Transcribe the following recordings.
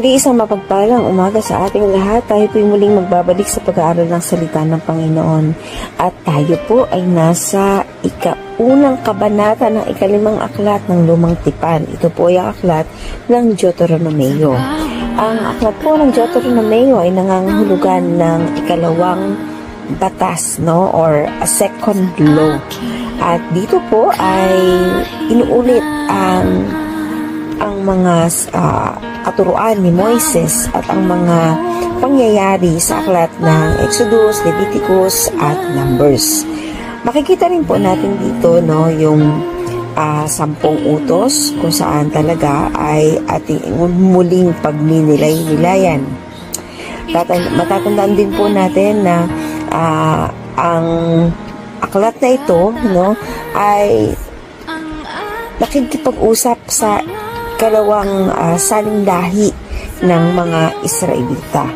Muli isang mapagpalang umaga sa ating lahat. Tayo po'y muling magbabalik sa pag-aaral ng salita ng Panginoon. At tayo po ay nasa ikaunang kabanata ng ikalimang aklat ng Lumang Tipan. Ito po ay ang aklat ng Deuteronomeo. Ang aklat po ng Deuteronomeo ay nangangahulugan ng ikalawang batas, no? Or a second law. At dito po ay inuulit ang ang mga ah, katuruan ni Moises at ang mga pangyayari sa aklat ng Exodus, Leviticus at Numbers. Makikita rin po natin dito no yung ah, sampung utos kung saan talaga ay ating muling pagninilay-nilayan. Tatan- matatandaan din po natin na ah, ang aklat na ito no ay nakikipag-usap sa kalawang uh, salindahi ng mga Israelita.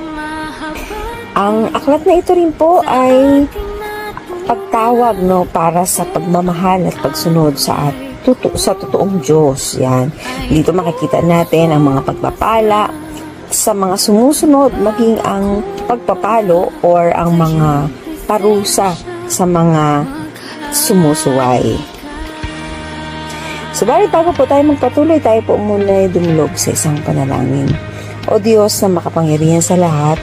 Ang aklat na ito rin po ay pagtawag no para sa pagmamahal at pagsunod sa at tuto, sa totoong Diyos. Yan. Dito makikita natin ang mga pagpapala sa mga sumusunod maging ang pagpapalo or ang mga parusa sa mga sumusuway. Subalit bago po tayo magpatuloy, tayo po muna ay dumulog sa isang panalangin. O Diyos na makapangyarihan sa lahat,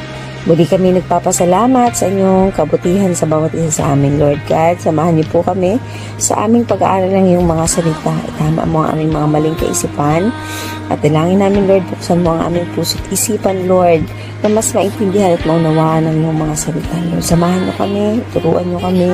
muli kami nagpapasalamat sa inyong kabutihan sa bawat isa sa amin, Lord God. Samahan niyo po kami sa aming pag-aaral ng iyong mga salita. Itama mo ang aming mga maling kaisipan. At dalangin namin, Lord, buksan mo ang aming puso't isipan, Lord, na mas maintindihan at maunawaan ng iyong mga salita, Lord. Samahan niyo kami, turuan niyo kami,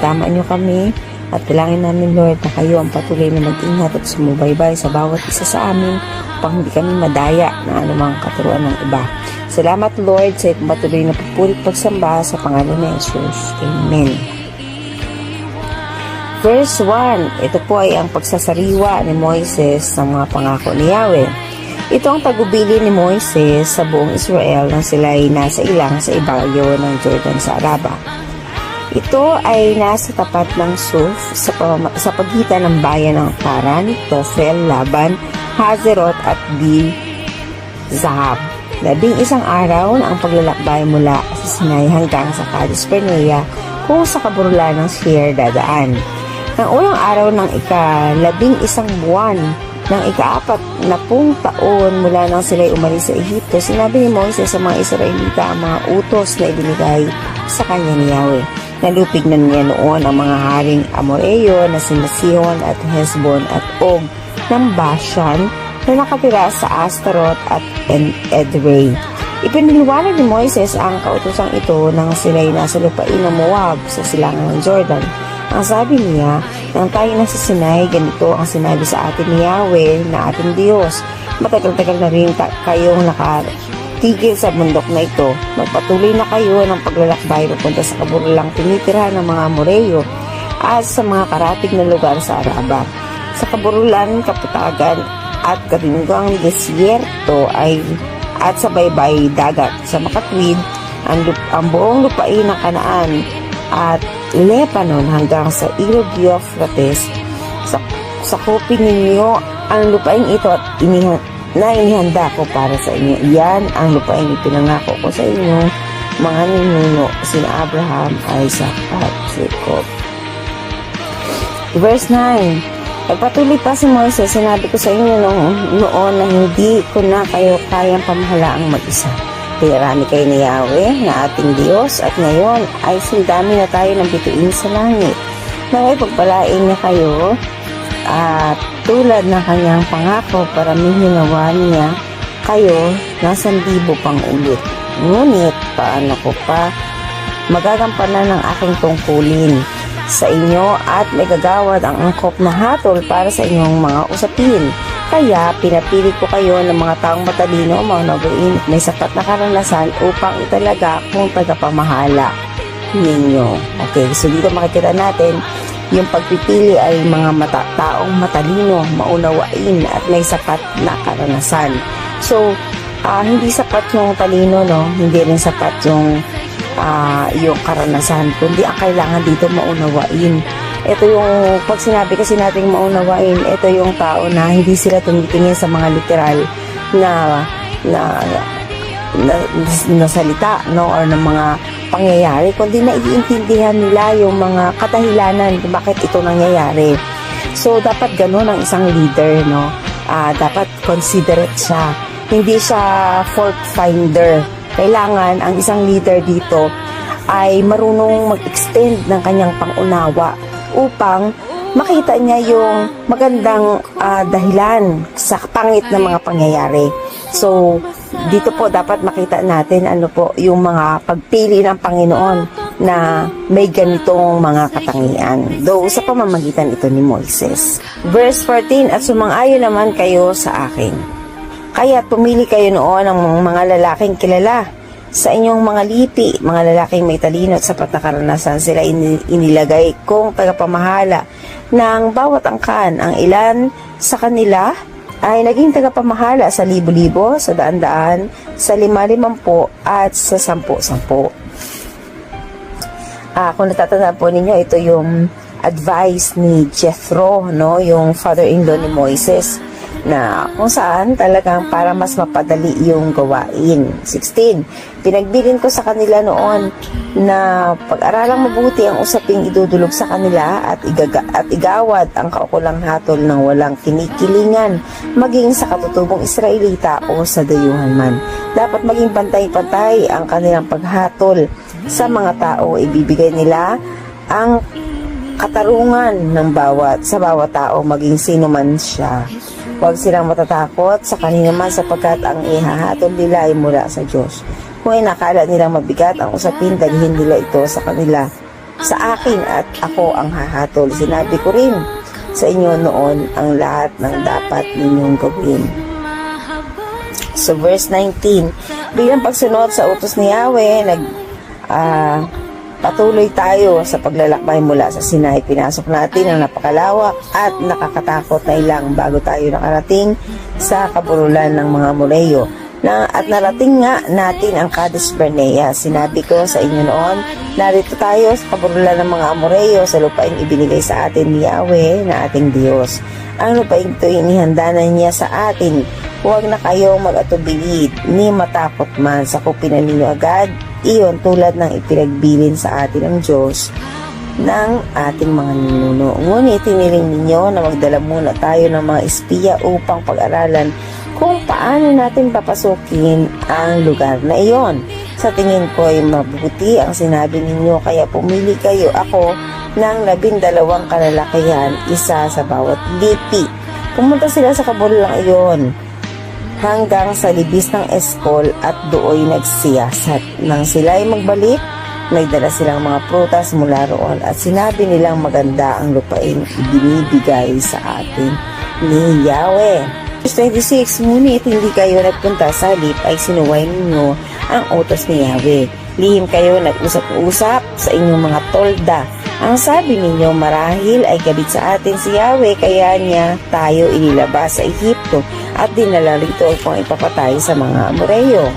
tama niyo kami, at dalangin namin, Lord, na kayo ang patuloy na mag-ingat at sumubaybay sa bawat isa sa amin upang hindi kami madaya na anumang katuruan ng iba. Salamat, Lord, sa patuloy na pupulit pagsamba sa pangalan ni Jesus. Amen. Verse 1, ito po ay ang pagsasariwa ni Moises ng mga pangako ni Yahweh. Ito ang tagubili ni Moises sa buong Israel nang sila ay nasa ilang sa ibayo ng Jordan sa Araba. Ito ay nasa tapat ng Suf sa, sa pagitan ng bayan ng Paran, Tofel, Laban, Hazeroth at Di Zahab. Labing isang araw na ang paglalakbay mula sa Sinai hanggang sa Cadiz Pernea kung sa kaburulan ng Seir dadaan. Ang unang araw ng ika-labing isang buwan ng ika-apat na pung taon mula nang sila'y umalis sa Ehipto, sinabi ni Moises sa mga Israelita ang mga utos na ibinigay sa kanya ni Yahweh. Nalupig na niya noon ang mga haring Amoreo na sina Sihon at Hesbon at Og ng Bashan na nakatira sa Astaroth at Edrei. Ipiniliwanag ni Moises ang kautosang ito nang sila'y nasa lupain ng Moab sa silangan ng Jordan. Ang sabi niya, nang tayo nasa Sinai, ganito ang sinabi sa atin ni Yahweh na ating Diyos. Matagal-tagal na rin kayong nakatigil sa bundok na ito. Magpatuloy na kayo ng paglalakbay papunta sa kaburulang tinitira ng mga Amoreo at sa mga karatig na lugar sa Araba. Sa kaburulan, kaputagan at katinggang desierto ay at sa baybay dagat sa makatwid ang, lup- ang buong lupain ng Kanaan at Lebanon hanggang sa ilog Euphrates sa sakupin ninyo ang lupain ito at iniha, na inihanda ko para sa inyo. Yan ang lupain ipinangako ko sa inyo mga ninuno sina Abraham, Isaac at Jacob. Verse 9 Nagpatuloy pa si Moises, sinabi ko sa inyo noong, noon na hindi ko na kayo kayang pamahalaang mag-isa. Pinarami kayo ni Yahweh na ating Diyos at ngayon ay sundami na tayo ng bituin sa langit. Naway pagpalain niya kayo at tulad ng kanyang pangako para mihinawa niya kayo ng sandibo pang ulit. Ngunit paano ko pa magagampanan ng aking tungkulin sa inyo at may gagawad ang angkop na hatol para sa inyong mga usapin. Kaya pinapili ko kayo ng mga taong matalino, mga nabuin may sapat na karanasan upang italaga kung tagapamahala ninyo. Okay, so dito makikita natin yung pagpipili ay mga mata taong matalino, maunawain at may sapat na karanasan. So, ah, hindi sapat yung talino, no? Hindi rin sapat yung ah, yung karanasan, kundi ang kailangan dito maunawain. Ito yung, pag sinabi kasi nating maunawain, ito yung tao na hindi sila tumitingin sa mga literal na na na, na salita no or ng mga pangyayari kundi naiintindihan nila yung mga kadahilanan kung bakit ito nangyayari. So dapat ganun ang isang leader no. Ah, dapat considerate siya. Hindi siya fault finder. Kailangan ang isang leader dito ay marunong mag-extend ng kanyang pangunawa upang makita niya yung magandang ah, dahilan sa pangit na mga pangyayari. So, dito po dapat makita natin ano po yung mga pagpili ng Panginoon na may ganitong mga katangian. Though sa pamamagitan ito ni Moises. Verse 14, At sumang-ayon naman kayo sa akin. Kaya pumili kayo noon ng mga lalaking kilala sa inyong mga lipi, mga lalaking may talino at sapat na karanasan sila ini- inilagay kong tagapamahala ng bawat angkan. Ang ilan sa kanila ay naging tagapamahala sa libo-libo, sa daan-daan, sa lima-limampo at sa sampu-sampu. Ah, kung natatandaan po ninyo, ito yung advice ni Jethro, no, yung father-in-law ni Moises na kung saan talagang para mas mapadali yung gawain. 16. Pinagbilin ko sa kanila noon na pag-aralang mabuti ang usaping idudulog sa kanila at, igaga, at igawad ang kaukulang hatol ng walang kinikilingan maging sa katutubong Israelita o sa dayuhan man. Dapat maging pantay-pantay ang kanilang paghatol sa mga tao. Ibibigay nila ang katarungan ng bawat sa bawat tao maging sino man siya. Huwag silang matatakot sa kanina man sapagkat ang ihahatol nila ay mula sa Diyos. Kung inakala nilang mabigat ang usapin, dalhin nila ito sa kanila. Sa akin at ako ang hahatol. Sinabi ko rin sa inyo noon ang lahat ng dapat ninyong gawin. So verse 19, bilang pagsunod sa utos ni Yahweh, nag ah, patuloy tayo sa paglalakbay mula sa Sinai. Pinasok natin ang napakalawak at nakakatakot na ilang bago tayo nakarating sa kabululan ng mga Moreyo. Na, at narating nga natin ang Kadesh Barnea. Sinabi ko sa inyo noon, narito tayo sa kabululan ng mga Amoreyo sa lupaing ibinigay sa atin ni Yahweh na ating Diyos. Ang lupaing ito inihanda na niya sa atin. Huwag na kayong mag-atubilid, ni matakot man sa kupin ninyo agad. Iyon tulad ng ipinagbilin sa atin ng Diyos ng ating mga ninuno. Ngunit tiniling ninyo na magdala muna tayo ng mga espiya upang pag-aralan kung paano natin papasukin ang lugar na iyon. Sa tingin ko ay mabuti ang sinabi ninyo kaya pumili kayo ako ng labindalawang kalalakihan, isa sa bawat lipi. Pumunta sila sa kabulang iyon hanggang sa libis ng eskol at dooy nagsiyasat. Nang sila ay magbalik, nagdala silang mga prutas mula roon at sinabi nilang maganda ang lupain binibigay sa atin ni Yahweh. Verse 26, Ngunit hindi kayo nagpunta sa halip ay sinuway ninyo ang utos ni Yahweh. Lihim kayo nag-usap-usap sa inyong mga tolda. Ang sabi ninyo marahil ay gabit sa atin si Yahweh kaya niya tayo inilabas sa Ehipto at dinala rito upang ipapatay sa mga Amoreyo.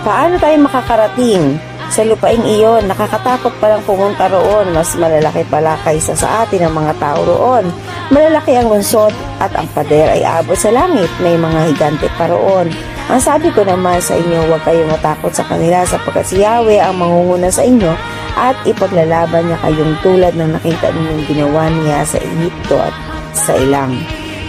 Paano tayo makakarating sa lupaing iyon? Nakakatakot palang pumunta roon. Mas malalaki pala kaysa sa atin ang mga tao roon. Malalaki ang lungsod at ang pader ay abot sa langit. May mga higante pa roon. Ang sabi ko naman sa inyo, huwag kayong matakot sa kanila sapagkat si Yahweh ang mangunguna sa inyo at ipaglalaban niya kayong tulad ng nakita ninyong ginawa niya sa Egypto at sa ilang.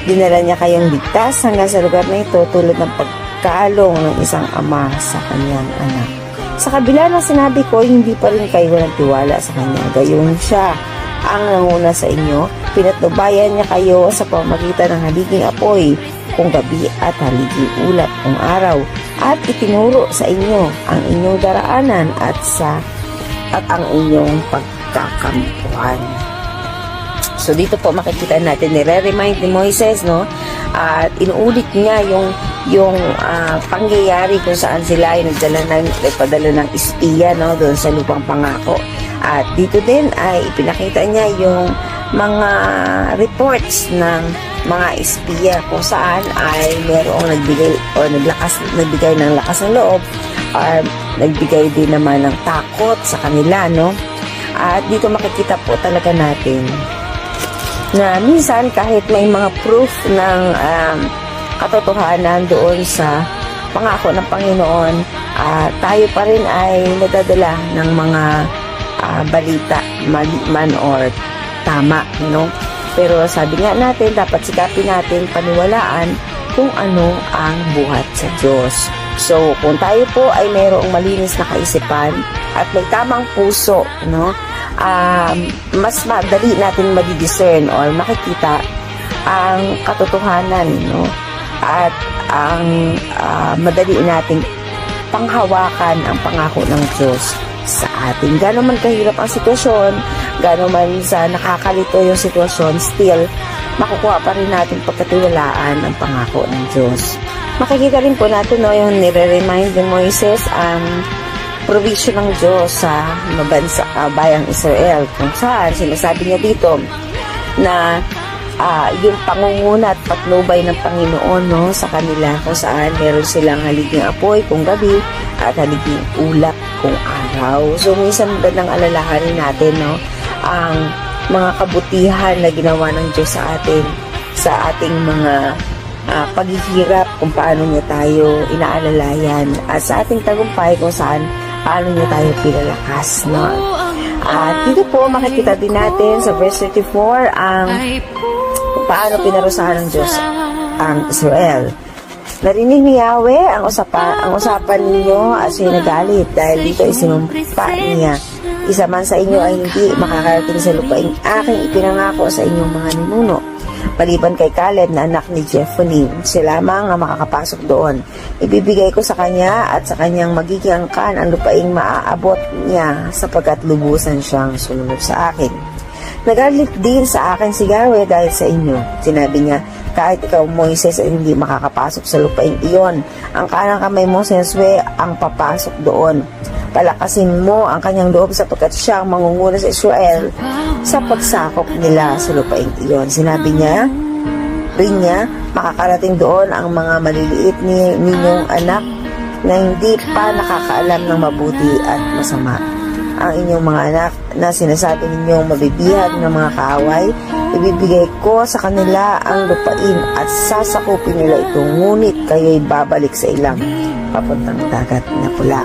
Dinala niya kayong ligtas hanggang sa lugar na ito tulad ng pagkalong ng isang ama sa kanyang anak. Sa kabila ng sinabi ko, hindi pa rin kayo nagtiwala sa kanya. Gayon siya ang nanguna sa inyo. Pinatnubayan niya kayo sa pamagitan ng haliging apoy kung gabi at haliging ulap kung araw at itinuro sa inyo ang inyong daraanan at sa at ang inyong pagkakampuhan. So dito po makikita natin nire-remind ni Moises no at inuulit niya yung yung ah, pangyayari kung saan sila ay nagdala ng nagpadala ng espiya no doon sa lupang pangako. At dito din ay ipinakita niya yung mga reports ng mga espiya kung saan ay merong nagbigay o naglakas nagbigay ng lakas ng loob or nagbigay din naman ng takot sa kanila no. At dito makikita po talaga natin na minsan kahit may mga proof ng um, katotohanan doon sa pangako ng Panginoon, ah, tayo pa rin ay nadadala ng mga ah, balita, mali man or tama, no? Pero sabi nga natin, dapat sikapin natin paniwalaan kung ano ang buhat sa Diyos. So, kung tayo po ay mayroong malinis na kaisipan at may tamang puso, no? um, mas madali natin madidiscern or makikita ang katotohanan, no? At ang ah, madali nating panghawakan ang pangako ng Diyos sa atin. Gano'n man kahirap ang sitwasyon, gano'n man sa nakakalito yung sitwasyon, still, makukuha pa rin natin pagkatiwalaan ang pangako ng Diyos. Makikita rin po natin no, yung nire-remind ni Moises ang provision ng Diyos sa mabansa, ah, bayang Israel. Kung saan, sinasabi niya dito na ah, yung pangunguna at patnubay ng Panginoon no, sa kanila kung saan meron silang haliging apoy kung gabi at haliging ulap kung araw. So, minsan magandang alalahanin natin no, ang mga kabutihan na ginawa ng Diyos sa atin sa ating mga ah, paghihirap kung paano niya tayo inaalalayan at sa ating tagumpay kung saan paano niya tayo pinalakas no? at dito po makikita din natin sa verse 34 ang paano pinarusahan ng Diyos ang Israel Narinig ni Yahweh ang, usapa, ang usapan ninyo at siya nagalit dahil dito isinumpa niya. Isa man sa inyo ay hindi makakarating sa lupaing aking ipinangako sa inyong mga ninuno. Maliban kay Caleb na anak ni Jephunneh, siya lamang ang makakapasok doon. Ibibigay ko sa kanya at sa kanyang magiging angkan ang lupaing maaabot niya sapagkat lubusan siyang sumunod sa akin. Nagalit din sa akin si Yahweh dahil sa inyo. Sinabi niya, kahit ikaw Moises ay hindi makakapasok sa lupain iyon. Ang kanang kamay mo Yahweh ang papasok doon. Palakasin mo ang kanyang loob sapagkat siya ang mangunguna sa Israel sa pagsakop nila sa lupain iyon. Sinabi niya, rin niya, makakarating doon ang mga maliliit ni ninyong anak na hindi pa nakakaalam ng mabuti at masama ang inyong mga anak na sinasabi ninyong mabibihag ng mga kaaway, ibibigay ko sa kanila ang lupain at sasakupin nila ito, ngunit kayo'y babalik sa ilang papuntang dagat na pula.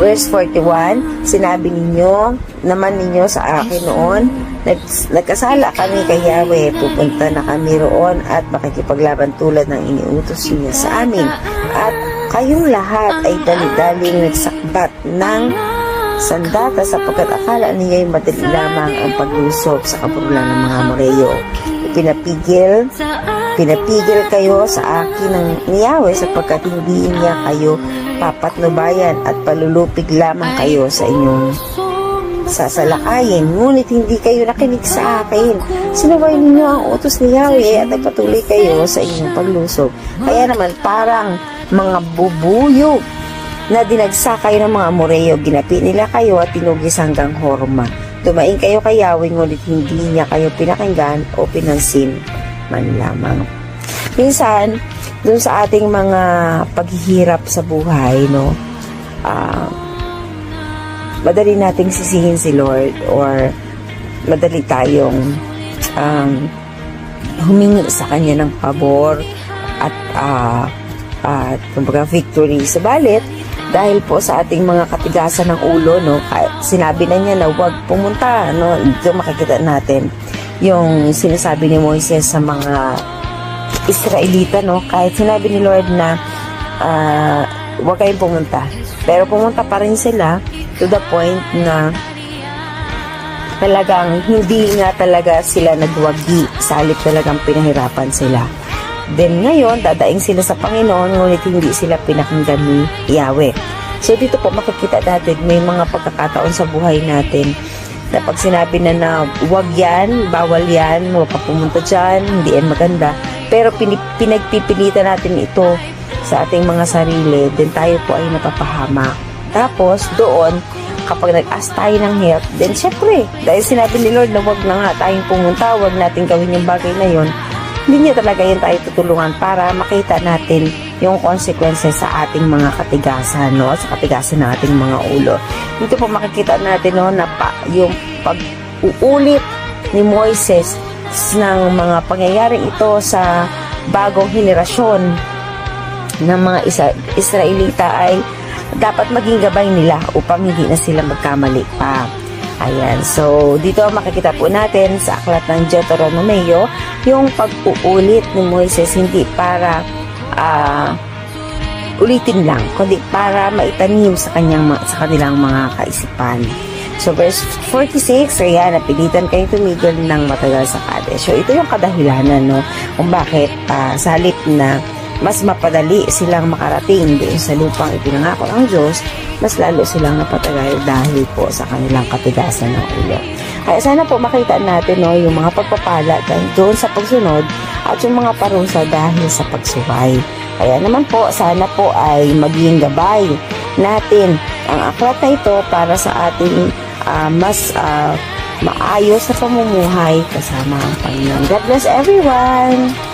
Verse 41, sinabi ninyo, naman ninyo sa akin noon, nag, nagkasala kami kay Yahweh, pupunta na kami roon at makikipaglaban tulad ng iniutos niya sa amin. At kayong lahat ay dali-daling nagsakbat ng sandata sapagkat akala niya ay madali lamang ang paglusob sa kaburulan ng mga Moreyo. Pinapigil, pinapigil kayo sa akin ng ni Yahweh sapagkat hindi niya kayo papatnubayan at palulupig lamang kayo sa inyong sasalakayin, ngunit hindi kayo nakinig sa akin. Sinaway ninyo ang utos ni Yahweh at nagpatuloy kayo sa inyong paglusob. Kaya naman parang mga bubuyog na dinagsa kayo ng mga Amoreo, ginapi nila kayo at tinugis hanggang Horma. Dumaing kayo kay Yahweh, ngunit hindi niya kayo pinakinggan o pinansin man lamang. Minsan, dun sa ating mga paghihirap sa buhay, no, ah, madali nating sisihin si Lord or madali tayong um, humingi sa Kanya ng pabor at uh, at kumbaga victory. Subalit, dahil po sa ating mga katigasan ng ulo, no, sinabi na niya na huwag pumunta, no, ito makikita natin yung sinasabi ni Moises sa mga Israelita, no, kahit sinabi ni Lord na uh, huwag kayong pumunta. Pero pumunta pa rin sila to the point na talagang hindi nga talaga sila nagwagi sa halip talagang pinahirapan sila. Then ngayon, dadaing sila sa Panginoon, ngunit hindi sila pinakinggan ni Yahweh. So dito po makikita natin, may mga pagkakataon sa buhay natin na pag sinabi na na wag yan, bawal yan, huwag ka pumunta dyan, hindi yan maganda. Pero pinagpipilitan natin ito sa ating mga sarili, then tayo po ay napapahamak. Tapos doon, kapag nag-ask tayo ng help, then syempre, dahil sinabi ni Lord na wag na nga tayong pumunta, wag natin gawin yung bagay na yon hindi niya talaga yun tayo tutulungan para makita natin yung consequences sa ating mga katigasan, no? Sa katigasan ng ating mga ulo. Dito po makikita natin, no, na pa, yung pag-uulit ni Moises ng mga pangyayari ito sa bagong henerasyon ng mga isa, Israelita ay dapat maging gabay nila upang hindi na sila magkamali pa. Ayan, so dito makikita po natin sa aklat ng Deuteronomio yung pag-uulit ni Moises hindi para ah, ulitin lang, kundi para maitanim sa kanyang sa kanilang mga kaisipan. So verse 46, ayan, napilitan kayong tumigil ng matagal sa Kadesh. So ito yung kadahilanan, no, kung bakit ah, sa halip na mas mapadali silang makarating doon sa lupang ipinangako ng Diyos, mas lalo silang napatagal dahil po sa kanilang katigasan ng ulo. Kaya sana po makita natin no, yung mga pagpapala dahil doon sa pagsunod at yung mga parusa dahil sa pagsuway. Kaya naman po, sana po ay maging gabay natin ang aklat na ito para sa ating ah, mas ah, maayos na pamumuhay kasama ang Panginoon. God bless everyone!